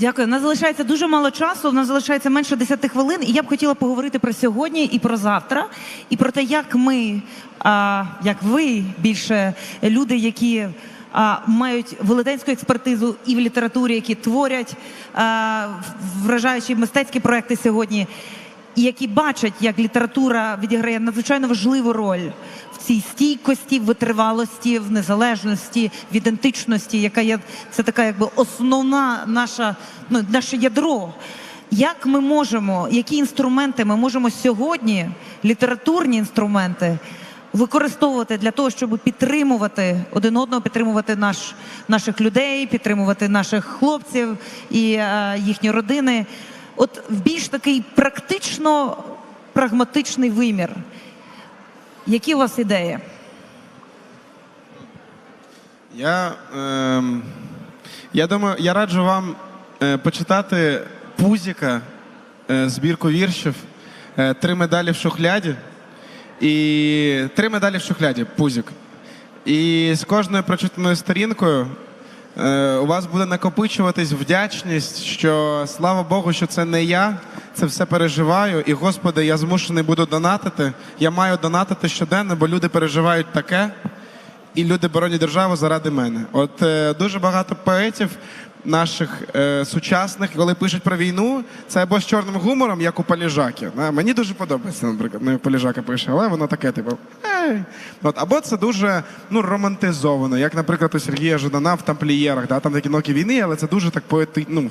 Дякую. У нас залишається дуже мало часу. У нас залишається менше 10 хвилин. І я б хотіла поговорити про сьогодні і про завтра, і про те, як ми, а, як ви більше люди, які а, мають велетенську експертизу і в літературі, які творять а, вражаючі мистецькі проекти сьогодні, і які бачать, як література відіграє надзвичайно важливу роль в цій стійкості, витривалості, в незалежності, в ідентичності, яка є це така, якби основна наша ну наше ядро. Як ми можемо, які інструменти ми можемо сьогодні, літературні інструменти, використовувати для того, щоб підтримувати один одного, підтримувати наш, наших людей, підтримувати наших хлопців і е, їхні родини? От в більш такий практично прагматичний вимір. Які у вас ідеї? Я, ем, я думаю, я раджу вам е, почитати Пузіка, е, збірку віршів, е, три медалі в шухляді. І три медалі в шухляді, Пузік. І з кожною прочитаною сторінкою е, у вас буде накопичуватись вдячність, що слава Богу, що це не я, це все переживаю. І Господи, я змушений буду донатити. Я маю донатити щоденно, бо люди переживають таке і люди боронять державу заради мене. От е, дуже багато поетів наших е, сучасних, коли пишуть про війну, це або з чорним гумором, як у Поліжаки. Мені дуже подобається, наприклад, ну, Поліжака пише, але воно таке, типу. От, або це дуже ну, романтизовано, як, наприклад, у Сергія Жадана в тамплієрах, да? там такі ноки війни, але це дуже так поети... ну,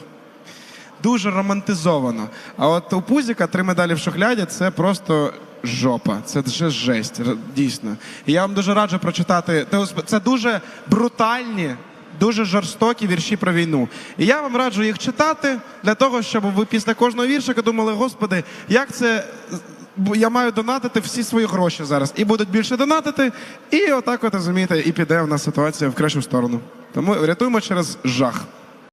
дуже романтизовано. А от у Пузіка три медалі в шухляді це просто жопа. Це вже жесть, дійсно. І я вам дуже раджу прочитати. Це дуже брутальні. Дуже жорстокі вірші про війну. І я вам раджу їх читати для того, щоб ви після кожного віршика думали, господи, як це я маю донатити всі свої гроші зараз. І будуть більше донатити, і отак, от розумієте, і піде в нас ситуація в кращу сторону. Тому рятуємо через жах.